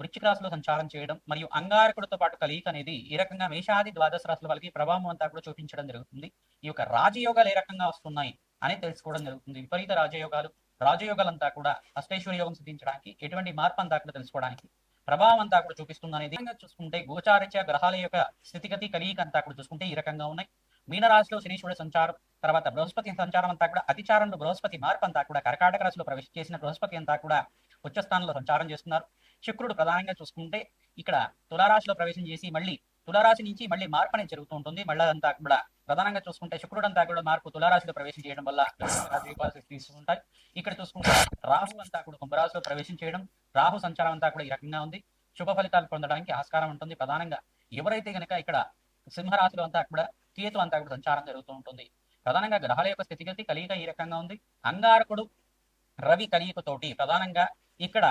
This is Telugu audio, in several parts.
వృచ్చిక రాశిలో సంచారం చేయడం మరియు అంగారకుడితో పాటు కలయిక అనేది ఈ రకంగా మేషాది ద్వాదశ రాశుల వాళ్ళకి ప్రభావం అంతా కూడా చూపించడం జరుగుతుంది. ఈ యొక్క రాజయోగాలు ఏ రకంగా వస్తున్నాయి అని తెలుసుకోవడం జరుగుతుంది. విపరీత రాజయోగాలు రాజయోగాలంతా కూడా అష్టైశ్వర్య యోగం సిద్ధించడానికి ఎటువంటి మార్పు అంతా కూడా తెలుసుకోవడానికి ప్రభావం అంతా కూడా చూపిస్తుంది అనేది చూసుకుంటే గోచారిత్య గ్రహాల యొక్క స్థితిగతి కలియిక అంతా కూడా చూసుకుంటే ఈ రకంగా ఉన్నాయి. మీనరాశిలో శనీశ్వరుడు సంచారం తర్వాత బృహస్పతి సంచారం అంతా కూడా అతిచారంలో బృహస్పతి మార్పు అంతా కూడా కర్కాటక రాశిలో ప్రవేశం చేసిన బృహస్పతి అంతా కూడా ఉచ్చస్థానంలో సంచారం చేస్తున్నారు. శుక్రుడు ప్రధానంగా చూసుకుంటే ఇక్కడ తులారాశిలో ప్రవేశం చేసి మళ్ళీ తులారాశి నుంచి మళ్ళీ మార్పు అనేది జరుగుతూ ఉంటుంది. మళ్ళీ అంతా కూడా ప్రధానంగా చూసుకుంటే శుక్రుడు అంతా కూడా మార్పు తులారాశిలో ప్రవేశం చేయడం వల్ల తీసుకుంటాయి ఇక్కడ చూసుకుంటే రాహు అంతా కూడా కుంభరాశిలో ప్రవేశం చేయడం రాహు సంచారం అంతా కూడా ఈ రకంగా ఉంది. శుభ ఫలితాలు పొందడానికి ఆస్కారం ఉంటుంది. ప్రధానంగా ఎవరైతే గనక ఇక్కడ సింహరాశిలో అంతా కూడా కేతు అంతా కూడా సంచారం జరుగుతూ ఉంటుంది. ప్రధానంగా గ్రహాల యొక్క స్థితిగతి కలియిక ఈ రకంగా ఉంది. అంగారకుడు రవి కలియికతోటి ప్రధానంగా ఇక్కడ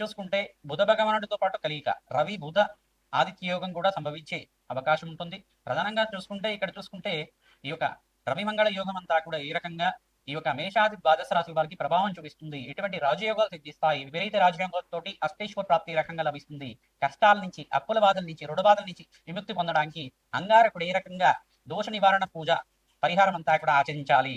చూసుకుంటే బుధ భగవానుడితో పాటు కలియిక రవి బుధ ఆదిత్య యోగం కూడా సంభవించే అవకాశం ఉంటుంది. ప్రధానంగా చూసుకుంటే ఇక్కడ చూసుకుంటే ఈ యొక్క రవి మంగళ యోగం అంతా కూడా ఈ రకంగా ఈ యొక్క మేషాది ద్వాదశ రాశి వారికి ప్రభావం చూపిస్తుంది. ఎటువంటి రాజయోగాలు సిద్ధిస్తాయి? విపరీత రాజయోగాలతోటి అష్టేశ్వర ప్రాప్తి రకంగా లభిస్తుంది. కష్టాల నుంచి అప్పుల బాధల నుంచి రుణ బాధల నుంచి విముక్తి పొందడానికి అంగారకుడు ఏ రకంగా దోష నివారణ పూజ పరిహారం అంతా కూడా ఆచరించాలి.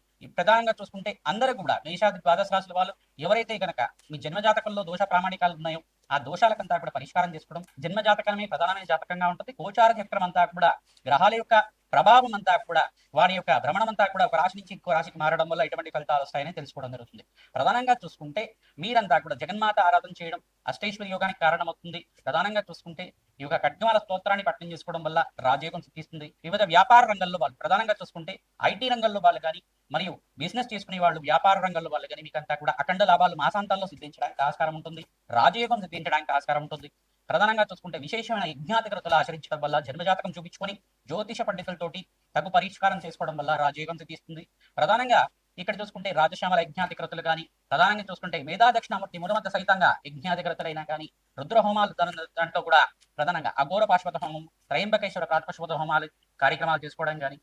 ప్రధానంగా చూసుకుంటే అందరూ కూడా మేషాది ద్వాదశ రాశుల వాళ్ళు ఎవరైతే గనక మీ జన్మ జాతకంలో దోష ప్రామాణికాలు ఉన్నాయో ఆ దోషాలకంతా కూడా పరిష్కారం చేసుకోవడం జన్మజాతకమే ప్రధానమైన జాతకంగా ఉంటుంది. గోచార చక్రం అంతా కూడా గ్రహాల యొక్క ప్రభావం అంతా కూడా వారి యొక్క భ్రమణం అంతా కూడా ఒక రాశి నుంచి ఇంకో రాశికి మారడం వల్ల ఎటువంటి ఫలితాలు వస్తాయని తెలుసుకోవడం జరుగుతుంది. ప్రధానంగా చూసుకుంటే మీరంతా కూడా జగన్మాత ఆరాధన చేయడం అష్టేశ్వరి యోగానికి కారణమవుతుంది. ప్రధానంగా చూసుకుంటే ఈ యొక్క ఖడ్గమాల స్తోత్రాన్ని పట్టణం చేసుకోవడం వల్ల రాజయోగం సిద్ధిస్తుంది. వివిధ వ్యాపార రంగంలో వాళ్ళు ప్రధానంగా చూసుకుంటే ఐటీ రంగంలో వాళ్ళు కానీ మరియు బిజినెస్ చేసుకునే వాళ్ళు వ్యాపార రంగంలో వాళ్ళు కానీ మీకంతా కూడా అఖండ లాభాలు మాసాంతాల్లో సిద్ధించడానికి ఆస్కారం ఉంటుంది. రాజయోగం సిద్ధించడానికి ఆస్కారం ఉంటుంది. ప్రధానంగా చూసుకుంటే విశేషమైన యజ్ఞాతికృతలు ఆచరించడం వల్ల జన్మజాతకం చూపించుకొని జ్యోతిష పండితులతోటి తగు పరిష్కారం చేసుకోవడం వల్ల రాజయోగం తీస్తుంది ప్రధానంగా ఇక్కడ చూసుకుంటే రాజశ్యామల యజ్ఞాతికృతలు కానీ ప్రధానంగా చూసుకుంటే మేధా దక్షిణామూర్తి మురమంత సహితంగా యజ్ఞాతికృతలైనా కానీ రుద్రహోమాలు దాంట్లో కూడా ప్రధానంగా అఘోర పాశ్వత హోమం త్రయంబకేశ్వర ప్రాత్పశ్వత హోమాలు కార్యక్రమాలు చేసుకోవడం కానీ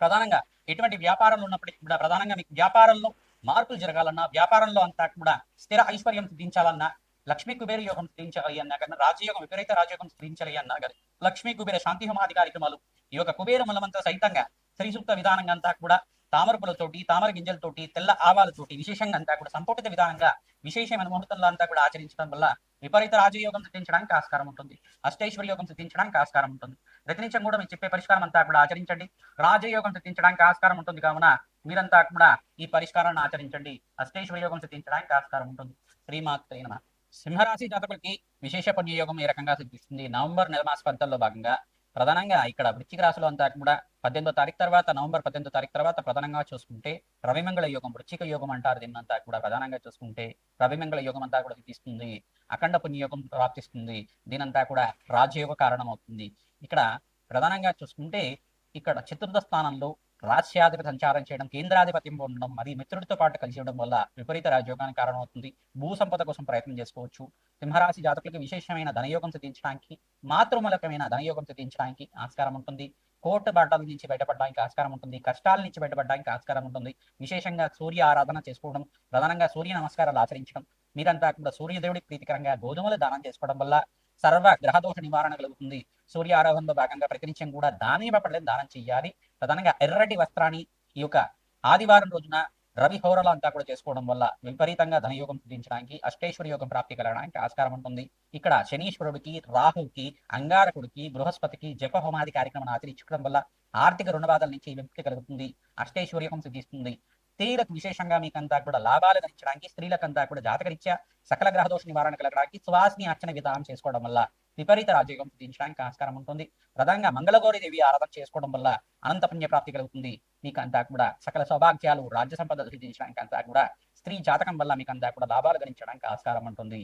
ప్రధానంగా ఎటువంటి వ్యాపారంలో ఉన్నప్పటికీ కూడా ప్రధానంగా మీకు వ్యాపారంలో మార్పులు జరగాలన్నా వ్యాపారంలో అంతా కూడా స్థిర ఐశ్వర్యం సిద్ధించాలన్నా లక్ష్మీ కుబేర యోగం సిద్ధించాలి అన్నా కానీ రాజయోగం విపరీత రాజయోగం సిద్ధించాలి అన్నా కానీ లక్ష్మీ కుబేర శాంతి హోమాది కార్యక్రమాలు ఈ యొక్క కుబేర మూలమంతా స్త్రీ శ్రీసూక్త విధానంగా అంతా కూడా తామర పూలతోటి తామర గింజలతోటి తెల్ల ఆవాలతోటి విశేషంగా అంతా కూడా సంపుటిత విధానంగా విశేషమైన ముహూర్తంలో అంతా కూడా ఆచరించడం వల్ల విపరీత రాజయోగం సిద్ధించడానికి ఆస్కారం ఉంటుంది. అష్టైశ్వర్య యోగం సిద్ధించడానికి ఆస్కారం ఉంటుంది. ప్రతినిత్యం కూడా మీరు చెప్పే పరిష్కారం అంతా కూడా ఆచరించండి. రాజయోగం సిద్ధించడానికి ఆస్కారం ఉంటుంది కావున మీరంతా కూడా ఈ పరిష్కారాన్ని ఆచరించండి. అష్టైశ్వర్య యోగం సిద్ధించడానికి ఆస్కారం ఉంటుంది. శ్రీమాత్రే సింహరాశి జాతకులకి విశేష పుణ్యయోగం ఈ రకంగా సిద్ధిస్తుంది. నవంబర్ నెల మాస ఫలితాల్లో భాగంగా ప్రధానంగా ఇక్కడ వృశ్చిక రాశిలో అంతా కూడా పద్దెనిమిదో తారీఖు తర్వాత నవంబర్ పద్దెనిమిదో తారీఖు తర్వాత ప్రధానంగా చూసుకుంటే రవిమంగళ యోగం వృశ్చిక యోగం అంటారు దీన్నంతా కూడా ప్రధానంగా చూసుకుంటే రవిమంగళ యోగం అంతా కూడా సిద్ధిస్తుంది. అఖండ పుణ్యయోగం ప్రాప్తిస్తుంది. దీనంతా కూడా రాజయోగ కారణం అవుతుంది ఇక్కడ ప్రధానంగా చూసుకుంటే ఇక్కడ చతుర్థ స్థానంలో రాష్ట్రాధిపతి సంచారం చేయడం కేంద్రాధిపత్యం ఉండడం మరి మిత్రుడితో పాటు కలిసి ఉండడం వల్ల విపరీత రాజయోగానికి కారణమవుతుంది. భూ సంపద కోసం ప్రయత్నం చేసుకోవచ్చు. సింహరాశి జాతకులకు విశేషమైన ధనయోగం సిద్ధించడానికి మాతృమూలకమైన ధనయోగం సిద్ధించడానికి ఆస్కారం ఉంటుంది. కోర్టు బాటల నుంచి బయటపడడానికి ఆస్కారం ఉంటుంది. కష్టాల నుంచి బయటపడడానికి ఆస్కారం ఉంటుంది. విశేషంగా సూర్య ఆరాధన చేసుకోవడం ప్రధానంగా సూర్య నమస్కారాలు ఆచరించడం మీరంతా కూడా సూర్యదేవుడికి ప్రీతికరంగా గోధుమలు దానం చేసుకోవడం వల్ల సర్వ గ్రహదోష నివారణ కలుగుతుంది. సూర్య ఆరాధనలో భాగంగా ప్రతినిత్యం కూడా దానిమ్మ పడలేదు దానం చేయాలి. ప్రధానంగా ఎర్రటి వస్త్రాన్ని ఈ యొక్క ఆదివారం రోజున రవి హోరల అంతా కూడా చేసుకోవడం వల్ల విపరీతంగా ధనయోగం సిద్ధించడానికి అష్టేశ్వర యోగం ప్రాప్తి కలగడానికి ఆస్కారం ఉంటుంది. ఇక్కడ శనీశ్వరుడికి రాహుకి అంగారకుడికి బృహస్పతికి జప హోమాది కార్యక్రమాన్ని ఆచరించుకోవడం వల్ల ఆర్థిక రుణబాధల నుంచి విముక్తి కలుగుతుంది. అష్టేశ్వర యోగం సిద్ధిస్తుంది. స్త్రీలకు విశేషంగా మీకంతా కూడా లాభాలు గణించడానికి స్త్రీలకంతా కూడా జాతకరీత్యా సకల గ్రహదోష నివారణ కలగడానికి సువాసిని అర్చన విధానం చేసుకోవడం వల్ల విపరీత రాజయోగం సిద్ధించడానికి ఆస్కారం ఉంటుంది. ప్రధానంగా మంగళగౌరి దేవి ఆరాధన చేసుకోవడం వల్ల అనంత పుణ్య ప్రాప్తి కలుగుతుంది. మీకు అంతా కూడా సకల సౌభాగ్యాలు రాజ్య సంపద సిద్ధించడానికి అంతా కూడా స్త్రీ జాతకం వల్ల మీకు అంతా కూడా లాభాలు గణించడానికి ఆస్కారం ఉంటుంది.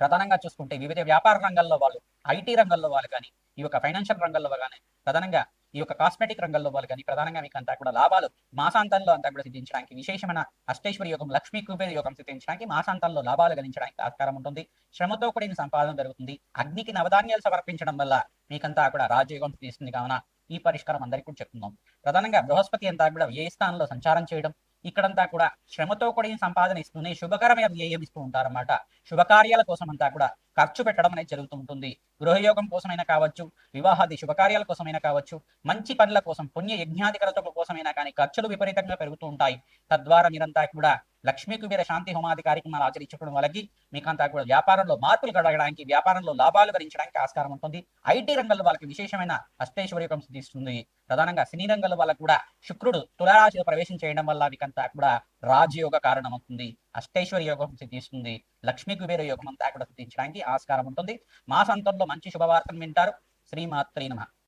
ప్రధానంగా చూసుకుంటే వివిధ వ్యాపార రంగాల్లో వాళ్ళు ఐటీ రంగంలో వాళ్ళు కానీ ఈ యొక్క ఫైనాన్షియల్ రంగంలో కానీ ప్రధానంగా ఈ యొక్క కాస్మెటిక్ రంగంలో వాళ్ళు కానీ ప్రధానంగా మీకు అంతా కూడా లాభాలు మాసాంతంలో అంతా కూడా సిద్ధించడానికి విశేషమైన అష్టేశ్వరి యోగం లక్ష్మీ కుబేర యోగం సిద్ధించడానికి మాసాంతంలో లాభాలు గణించడానికి ఆస్కారం ఉంటుంది. శ్రమతో కూడిన సంపాదన జరుగుతుంది అగ్నికి నవధాన్యాలు సమర్పించడం వల్ల మీకంతా కూడా రాజయోగం తీస్తుంది కావున ఈ పరిష్కారం అందరికీ కూడా చెప్తున్నాం. ప్రధానంగా బృహస్పతి అంతా కూడా ఏ స్థానంలో సంచారం చేయడం ఇక్కడంతా కూడా శ్రమతో కూడిన సంపాదన ఇస్తూనే శుభకరమైన వ్యయం ఇస్తూ ఉంటారన్నమాట. శుభకార్యాల కోసం అంతా కూడా ఖర్చు పెట్టడం అనేది జరుగుతూ ఉంటుంది. గృహయోగం కోసమైనా కావచ్చు వివాహాది శుభకార్యాల కోసమైనా కావచ్చు మంచి పనుల కోసం పుణ్య యజ్ఞాధికరతల కోసమైనా కానీ ఖర్చులు విపరీతంగా పెరుగుతూ ఉంటాయి. తద్వారా మీరంతా కూడా లక్ష్మీ కుబేర శాంతి హోమాది కార్యక్రమాలు ఆచరించుకోవడం వల్లకి మీకంతా కూడా వ్యాపారంలో మార్పులు కడగడానికి వ్యాపారంలో లాభాలు భరించడానికి ఆస్కారం ఉంటుంది. ఐటీ రంగంలో వాళ్ళకి విశేషమైన అష్టేశ్వరి యోగం సిద్ధిస్తుంది. ప్రధానంగా సినీ రంగంలో వాళ్ళకు కూడా శుక్రుడు తులారాశిలో ప్రవేశం చేయడం వల్ల మీకంతా కూడా రాజయోగ కారణం అవుతుంది. అష్టేశ్వరి యోగం సిద్ధిస్తుంది. లక్ష్మీ కుబేర యోగం అంతా కూడా సిద్ధించడానికి ఆస్కారం ఉంటుంది. మాసాంతంలో మంచి శుభవార్తను వింటారు. శ్రీమాత్రి నమ.